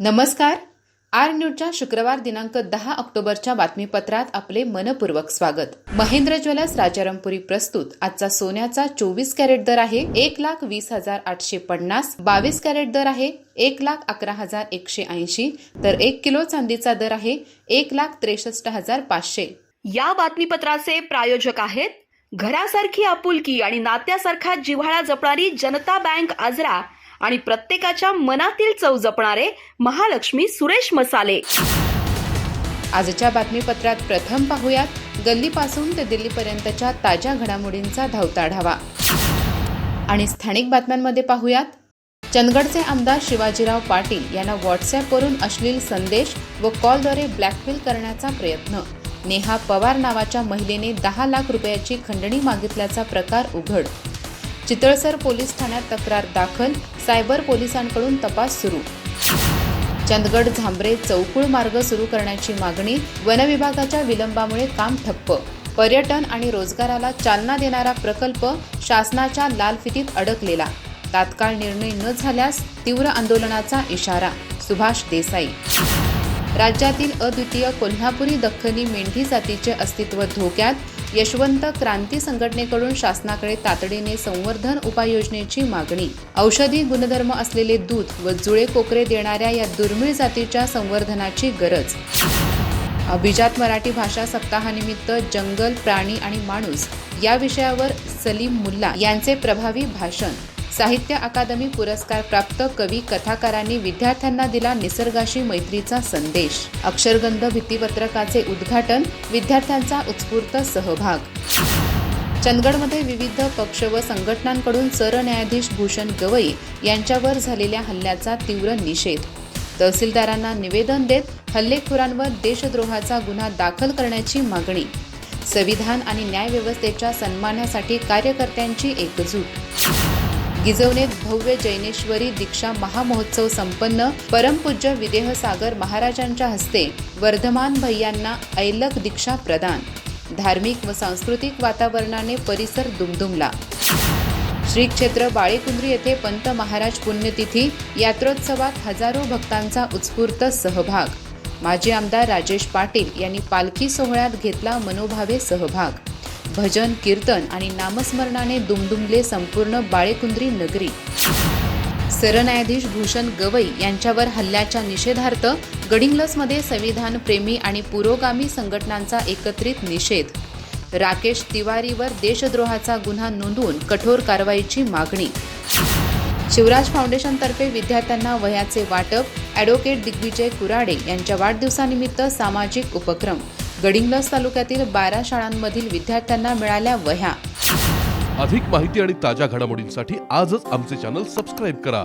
नमस्कार. आर न्यूजच्या शुक्रवार दिनांक दहा ऑक्टोबरच्या बातमीपत्रात आपले मनपूर्वक स्वागत. महेंद्र ज्वेलर्स राजारामपुरी प्रस्तुत. आजचा सोन्याचा चोवीस कॅरेट दर आहे एक लाख वीस हजार आठशे पन्नास. बावीस कॅरेट दर आहे एक लाख अकरा हजार एकशे ऐंशी. तर एक किलो चांदीचा दर आहे एक लाख त्रेसष्ट हजार पाचशे. या बातमीपत्राचे प्रायोजक आहेत घरासारखी आपुलकी आणि नात्यासारखा जिव्हाळा जपणारी जनता बँक आजरा आणि प्रत्येकाच्या मनातील चव जपणारे महालक्ष्मी सुरेश मसाले. आजच्या बातमीपत्रात प्रथम पाहूयात गल्लीपासून ते दिल्लीपर्यंतच्या ताज्या घडामोडींचा धावता आढावा आणि स्थानिक बातम्यांमध्ये पाहूयात चंदगडचे आमदार शिवाजीराव पाटील यांना व्हॉट्सअपवरून अश्लील संदेश व कॉलद्वारे ब्लॅकमेल करण्याचा प्रयत्न. नेहा पवार नावाच्या महिलेने दहा लाख रुपयाची खंडणी मागितल्याचा प्रकार उघड. चितळसर पोलीस ठाण्यात तक्रार दाखल सायबर पोलिसांकडून तपास सुरू. चंदगड झांबरे चौकुळ मार्ग सुरू करण्याची मागणी वनविभागाच्या विलंबामुळे काम ठप्प. पर्यटन आणि रोजगाराला चालना देणारा प्रकल्प शासनाच्या लालफितीत अडकलेला. तात्काळ निर्णय न झाल्यास तीव्र आंदोलनाचा इशारा सुभाष देसाई. राज्यातील अद्वितीय कोल्हापुरी दख्खनी मेंढी जातीचे अस्तित्व धोक्यात. यशवंत क्रांती संघटनेकडून शासनाकडे तातडीने संवर्धन उपाययोजनेची मागणी. औषधी गुणधर्म असलेले दूध व जुळे कोकरे देणाऱ्या या दुर्मिळ जातीच्या संवर्धनाची गरज. अभिजात मराठी भाषा सप्ताहानिमित्त जंगल प्राणी आणि माणूस या विषयावर सलीम मुल्ला यांचे प्रभावी भाषण. साहित्य अकादमी पुरस्कार प्राप्त कवी कथाकारांनी विद्यार्थ्यांना दिला निसर्गाशी मैत्रीचा संदेश. अक्षरगंध भित्तीपत्रकाचे उद्घाटन विद्यार्थ्यांचा उत्स्फूर्त सहभाग. चंदगडमध्ये विविध पक्ष व संघटनांकडून सरन्यायाधीश भूषण गवई यांच्यावर झालेल्या हल्ल्याचा तीव्र निषेध. तहसीलदारांना निवेदन देत हल्लेखोरांवर देशद्रोहाचा गुन्हा दाखल करण्याची मागणी. संविधान आणि न्यायव्यवस्थेच्या सन्मानासाठी कार्यकर्त्यांची एकजूट. गिजवणेत भव्य जैनेश्वरी दीक्षा महामहोत्सव संपन्न परमपूज्य विदेह सागर महाराजांच्या हस्ते वर्धमान भैयांना ऐलक दीक्षा प्रदान. धार्मिक व सांस्कृतिक वातावरणाने परिसर दुमदुमला. श्री क्षेत्र बाळेकुंद्री येथे पंत महाराज पुण्यतिथी यात्रोत्सवात हजारो भक्तांचा उत्स्फूर्त सहभाग. माजी आमदार राजेश पाटील यांनी पालखी सोहळ्यात घेतला मनोभावे सहभाग. भजन कीर्तन आणि नामस्मरणाने दुमदुमले संपूर्ण बाळेकुंद्री नगरी. सरन्यायाधीश भूषण गवई यांच्यावर हल्ल्याच्या निषेधार्थ गडिंग्लसमध्ये संविधान प्रेमी आणि पुरोगामी संघटनांचा एकत्रित निषेध. राकेश तिवारीवर देशद्रोहाचा गुन्हा नोंदवून कठोर कारवाईची मागणी. शिवराज फाउंडेशनतर्फे विद्यार्थ्यांना वह्याचे वाटप ॲडव्होकेट दिग्विजय कुराडे यांच्या वाढदिवसानिमित्त सामाजिक उपक्रम. गडिंग्लज तालुक्यातील बारा शाळांमधील विद्यार्थ्यांना मिळाल्या वह्या. अधिक माहिती आणि ताज्या घडामोडींसाठी आजच आमचे चॅनल सबस्क्राईब करा.